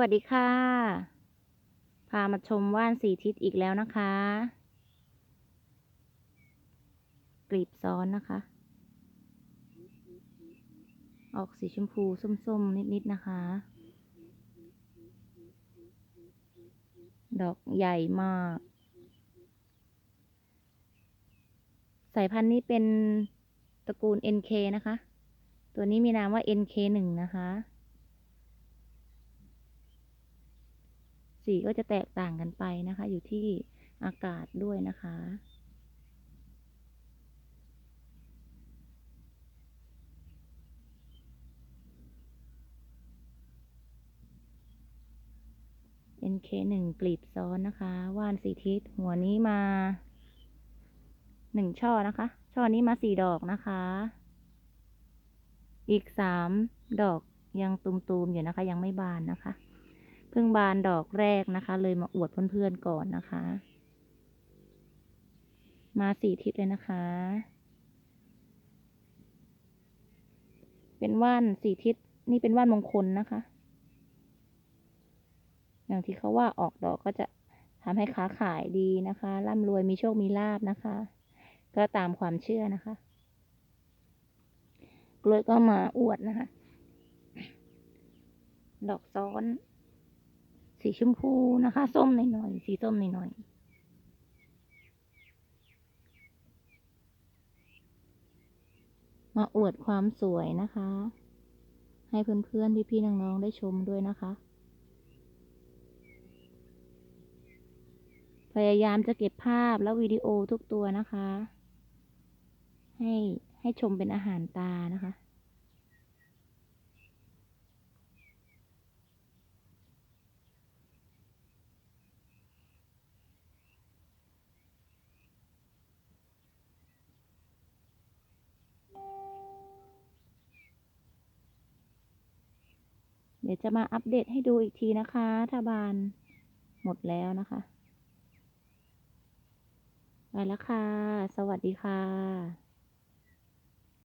วัสดีค่ะ พามาชมว่านสีทิศอีกแล้วนะคะ กลีบซ้อนนะคะ ออกสีชมพูส้มๆ นิด ๆ นะคะ ดอกใหญ่มาก สายพันธุ์นี้เป็นตระกูล NK นะคะ ตัวนี้มีนามว่า NK1 นะคะ สีก็จะแตกต่างกันไปนะคะ อยู่ที่อากาศด้วยนะคะ NK หนึ่งกลีบซ้อนนะคะว่านสีทิศหัวนี้มาหนึ่งช่อนะคะ ช่อนี้มาสี่ดอกนะคะ อีกสามดอกยังตุมๆอยู่นะคะ ยังไม่บานนะคะ เพิ่งบานดอกแรกนะคะ เลยมาอวดเพื่อนๆก่อนนะคะ มาสี่ทิศเลยนะคะ เป็นว่านสี่ทิศนี่เป็นว่านมงคลนะคะ อย่างที่เขาว่าออกดอกก็จะทำให้ค้าขายดีนะคะร่ำรวยมีโชคมีลาบนะคะ ก็ตามความเชื่อนะคะ กล้วยก็มาอวดนะคะ ดอกซ้อน สีชมพูนะคะ ส้มหน่อยๆสีส้มหน่อยๆมาอวดความสวยนะคะ ให้เพื่อนๆ พี่ๆ น้องๆ ได้ชมด้วยนะคะ พยายามจะเก็บภาพและวิดีโอทุกตัวนะคะ ให้ให้ชมเป็นอาหารตานะคะ ดี๋ยวจะมาอัปเดตให้ดูอีกทีนะคะ ถ้าบานหมดแล้วนะคะ ไปแล้วค่ะ สวัสดีค่ะ